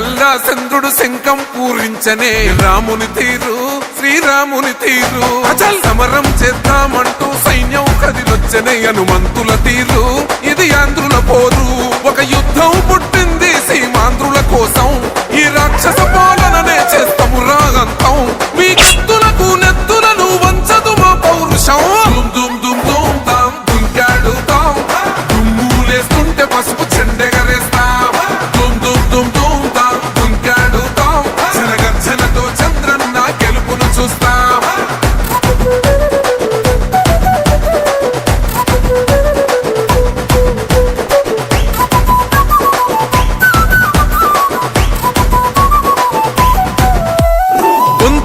కల్లా చంద్రుడు శంఖం పూరించనే. రాముని తీరు శ్రీరాముని తీరు. అచల్. సమరం చేద్దామంటూ సైన్యం కదిలొచ్చనే హనుమంతుల తీరు. ఇది ఆంధ్రుల పోరు. ఒక యుద్ధం పుట్టింది సీమాంధ్రుల కోసం.